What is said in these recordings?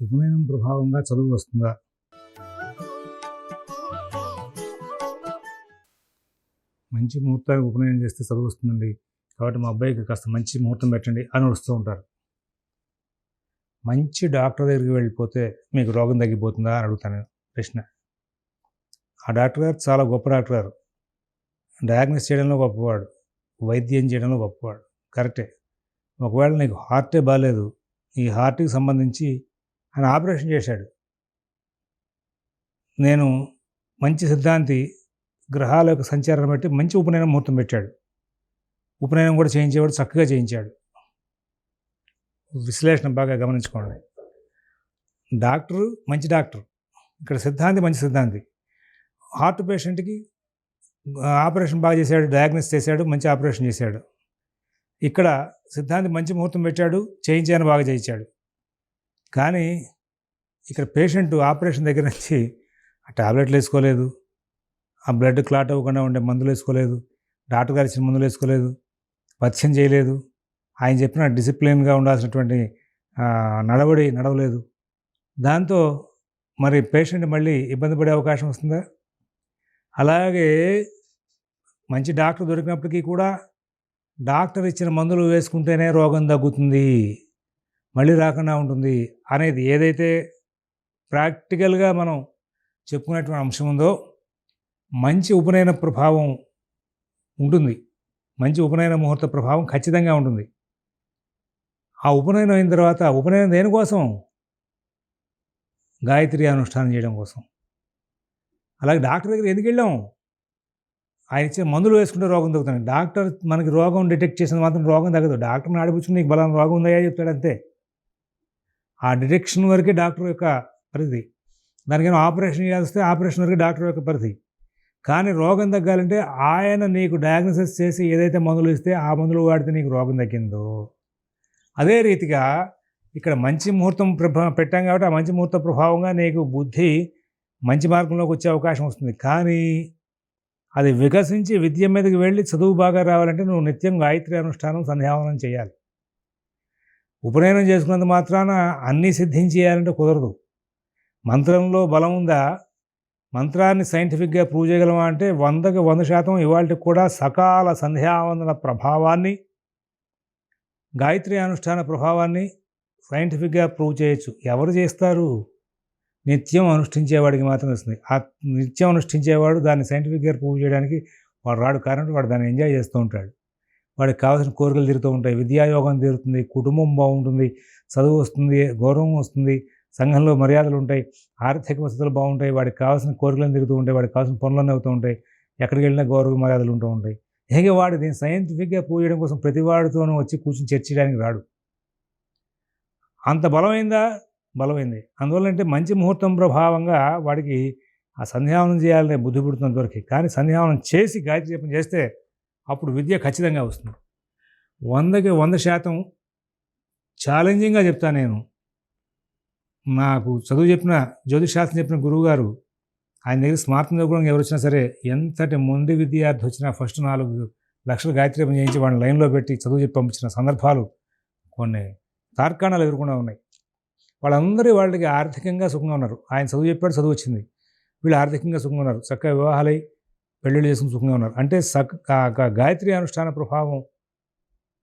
ఉపనయనం ప్రభావంగా చదువు వస్తుందా? మంచి ముహూర్తానికి ఉపనయనం చేస్తే చదువు వస్తుందండి. కాబట్టి మా అబ్బాయికి కాస్త మంచి ముహూర్తం పెట్టండి అని వస్తూ ఉంటారు. మంచి డాక్టర్ దగ్గరికి వెళ్ళిపోతే మీకు రోగం తగ్గిపోతుందా అని అడుగుతాను ప్రశ్న. ఆ డాక్టర్ గారు చాలా గొప్ప డాక్టర్ గారు. డయాగ్నోస్ చేయడంలో గొప్పవాడు. వైద్యం చేయడంలో గొప్పవాడు. కరెక్టే. ఒకవేళ నీకు హార్టే బాగాలేదు. ఈ హార్ట్కి సంబంధించి ఆయన ఆపరేషన్ చేశాడు. నేను మంచి సిద్ధాంతి గ్రహాల యొక్క సంచారం బట్టి మంచి ఉపనయనం ముహూర్తం పెట్టాడు. ఉపనయనం కూడా చేయించేవాడు చక్కగా చేయించాడు. విశ్లేషణ బాగా గమనించుకోండి. డాక్టరు మంచి డాక్టర్. ఇక్కడ సిద్ధాంతి మంచి సిద్ధాంతి. హార్ట్ పేషెంట్కి ఆపరేషన్ బాగా చేశాడు డయాగ్నోస్ చేశాడు మంచి ఆపరేషన్ చేశాడు. ఇక్కడ సిద్ధాంతి మంచి ముహూర్తం పెట్టాడు చేయించాను బాగా చేయించాడు. కానీ ఇక్కడ పేషెంట్ ఆపరేషన్ దగ్గర నుంచి ఆ టాబ్లెట్లు వేసుకోలేదు. ఆ బ్లడ్ క్లాట్ అవ్వకుండా ఉండే మందులు వేసుకోలేదు. డాక్టర్ గారు ఇచ్చిన మందులు వేసుకోలేదు. పథ్యం చేయలేదు. ఆయన చెప్పిన డిసిప్లిన్గా ఉండాల్సినటువంటి నడవడి నడవలేదు. దాంతో మరి పేషెంట్ మళ్ళీ ఇబ్బంది పడే అవకాశం వస్తుందా? అలాగే మంచి డాక్టర్ దొరికినప్పటికీ కూడా డాక్టర్ ఇచ్చిన మందులు వేసుకుంటేనే రోగం తగ్గుతుంది. మళ్ళీ రాకుండా ఉంటుంది అనేది ఏదైతే ప్రాక్టికల్గా మనం చెప్పుకునేటువంటి అంశం ఉందో మంచి ఉపనయన ప్రభావం ఉంటుంది. మంచి ఉపనయన ముహూర్త ప్రభావం ఖచ్చితంగా ఉంటుంది. ఆ ఉపనయనం అయిన తర్వాత ఉపనయనం దేనికోసం గాయత్రి అనుష్ఠానం చేయడం కోసం. అలాగే డాక్టర్ దగ్గర ఎందుకు వెళ్ళాం? ఆయన ఇచ్చే మందులు వేసుకుంటే రోగం తగ్గుతుంది. డాక్టర్ మనకి రోగం డిటెక్ట్ చేసిన మాత్రం రోగం తగ్గదు. డాక్టర్ని ఆడిపించుకుని నీకు బలం రోగం ఉందా? చెప్తాడు అంతే ఆ డిటెక్షన్ వరకే డాక్టర్ యొక్క పరిధి. దానికైనా ఆపరేషన్ చేస్తే ఆపరేషన్ వరకు డాక్టర్ యొక్క పరిధి. కానీ రోగం తగ్గాలంటే ఆయన నీకు డయాగ్నోసిస్ చేసి ఏదైతే మందులు ఇస్తే ఆ మందులు వాడితే నీకు రోగం తగ్గిందో. అదే రీతిగా ఇక్కడ మంచి ముహూర్తం ప్రభా పెట్టాం కాబట్టి ఆ మంచి ముహూర్త ప్రభావంగా నీకు బుద్ధి మంచి మార్గంలోకి వచ్చే అవకాశం వస్తుంది. కానీ అది వికసించి విద్య మీదకి వెళ్ళి చదువు బాగా రావాలంటే నువ్వు నిత్యం గాయత్రి అనుష్ఠానం సంధ్యావనం చేయాలి. ఉపనయనం చేసుకున్నంత మాత్రాన అన్నీ సిద్ధించేయాలంటే కుదరదు. మంత్రంలో బలం ఉందా? మంత్రాన్ని సైంటిఫిక్గా ప్రూవ్ చేయగలమా అంటే వందకి వంద శాతం ఇవాళకి కూడా సకాల సంధ్యావందన ప్రభావాన్ని గాయత్రి అనుష్ఠాన ప్రభావాన్ని సైంటిఫిక్గా ప్రూవ్ చేయొచ్చు. ఎవరు చేస్తారు? నిత్యం అనుష్ఠించేవాడికి మాత్రం వస్తుంది. ఆ నిత్యం అనుష్ఠించేవాడు దాన్ని సైంటిఫిక్గా ప్రూవ్ చేయడానికి వాడు రాడు. కారణం వాడు దాన్ని ఎంజాయ్ చేస్తూ ఉంటాడు. వాడికి కావాల్సిన కోరికలు తీరుతూ ఉంటాయి. విద్యాయోగం తీరుతుంది. కుటుంబం బాగుంటుంది. చదువు వస్తుంది. గౌరవం వస్తుంది. సంఘంలో మర్యాదలు ఉంటాయి ఆర్థిక వసతులు బాగుంటాయి వాడికి కావాల్సిన కోరికలను తిరుగుతూ ఉంటాయి వాడికి కావాల్సిన పనులన్నీ అవుతూ ఉంటాయి ఎక్కడికి వెళ్ళినా గౌరవ మర్యాదలు ఉంటూ ఉంటాయి. హేగే వాడు దీన్ని సైంటిఫిక్గా ప్రూవ్ చేయడం కోసం ప్రతి వాడితోనూ వచ్చి కూర్చొని చర్చించడానికి రాడు. అంత బలమైందా? బలమైంది. అందువల్ల అంటే మంచి ముహూర్తం ప్రభావంగా వాడికి ఆ సంధ్యావనం చేయాలనే బుద్ధి పుడుతున్న దొరికి కానీ సంధ్యావనం చేసి గాయత్రి జపం చేస్తే అప్పుడు విద్య ఖచ్చితంగా వస్తుంది. వందకి వంద శాతం ఛాలెంజింగ్గా చెప్తాను నేను. నాకు చదువు చెప్పిన జ్యోతిశాస్త్రం చెప్పిన గురువుగారు ఆయన దగ్గర స్మార్ట్ చదువుకోవడానికి ఎవరు వచ్చినా సరే ఎంతటి మొండి విద్యార్థి వచ్చినా ఫస్ట్ నాలుగు లక్షల గాయత్రి చేయించి వాళ్ళని లైన్లో పెట్టి చదువు చెప్పి పంపించిన సందర్భాలు కొన్ని తార్కాణాలు ఎదుర్కొన్నా ఉన్నాయి. వాళ్ళందరూ వాళ్ళకి ఆర్థికంగా సుఖంగా ఉన్నారు. ఆయన చదువు చెప్పాడు చదువు వచ్చింది. వీళ్ళు ఆర్థికంగా సుఖంగా ఉన్నారు. చక్కగా వివాహాలై పెళ్ళిళ్ళు చేసుకుని సుఖంగా ఉన్నారు. అంటే సక్ గాయత్రి అనుష్ఠాన ప్రభావం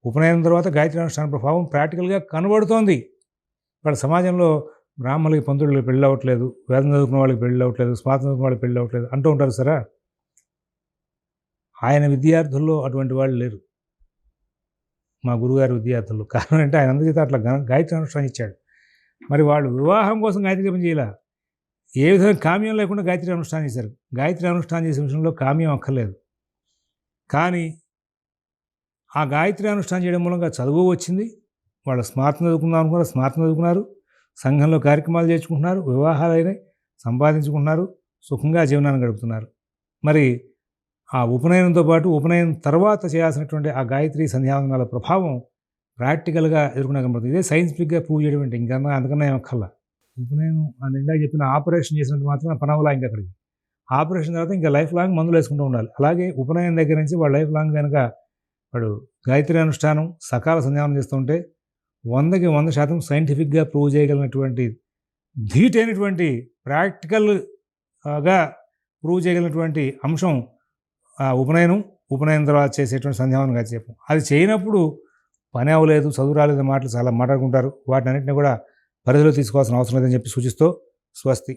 ఉపనయనం తర్వాత గాయత్రి అనుష్ఠాన ప్రభావం ప్రాక్టికల్గా కనబడుతోంది. వాళ్ళ సమాజంలో బ్రాహ్మణులకి పంతులకి పెళ్ళి అవ్వట్లేదు వేదం చదువుకున్న వాళ్ళకి పెళ్ళి అవ్వట్లేదు స్వాతంత్రం చదువుకున్న వాళ్ళకి పెళ్ళి అవ్వట్లేదు అంటూ ఉంటారు సరే? ఆయన విద్యార్థుల్లో అటువంటి వాళ్ళు లేరు. మా గురుగారి విద్యార్థులు కారణం అంటే ఆయన అందరికీ అట్లా గాయత్రి అనుష్ఠానం ఇచ్చాడు. మరి వాళ్ళు వివాహం కోసం గాయత్రి జపం చేయాల? ఏ విధంగా కామ్యం లేకుండా గాయత్రి అనుష్ఠానం చేశారు. గాయత్రి అనుష్ఠానం చేసే విషయంలో కామ్యం అక్కర్లేదు. కానీ ఆ గాయత్రి అనుష్ఠానం చేయడం మూలంగా చదువు వచ్చింది. వాళ్ళు స్మార్తం చదువుకుందాం అనుకున్నారు స్మార్తం చదువుకున్నారు. సంఘంలో కార్యక్రమాలు చేసుకుంటున్నారు వివాహాలైనవి సంపాదించుకుంటున్నారు సుఖంగా జీవనాన్ని గడుపుతున్నారు. మరి ఆ ఉపనయనంతో పాటు ఉపనయనం తర్వాత చేయాల్సినటువంటి ఆ గాయత్రి సంధ్యావందనాల ప్రభావం ప్రాక్టికల్గా ఎదుర్కొనే కనబడుతుంది ఇదే సైన్స్ఫిక్గా ప్రూవ్ చేయడం అంటే ఇంకన్నా అందుకన్నా ఏమక్కర్లా ఉపనయనం అని ఇందాక చెప్పిన ఆపరేషన్ చేసినంత మాత్రం పనవలా ఇంకా అక్కడికి ఆపరేషన్ తర్వాత ఇంకా లైఫ్ లాంగ్ మందులు వేసుకుంటూ ఉండాలి. అలాగే ఉపనయనం దగ్గర నుంచి వాడు లైఫ్ లాంగ్ కనుక వాడు గాయత్రి అనుష్ఠానం సకాల సంధ్యావనం చేస్తుంటే వందకి వంద శాతం సైంటిఫిక్గా ప్రూవ్ చేయగలిగినటువంటి ధీటైనటువంటి ప్రాక్టికల్గా ప్రూవ్ చేయగలిగినటువంటి అంశం ఆ, ఉపనయనం ఉపనయనం తర్వాత చేసేటువంటి సంధ్యావనం కాసేపు అది చేయనప్పుడు పని అవ్వలేదు చదువు రాలేదు మాటలు చాలా మాట్లాడుకుంటారు. వాటిని అన్నింటినీ కూడా పరిధిలో తీసుకోవాల్సిన అవసరం లేదని చెప్పి సూచిస్తూ స్వస్తి.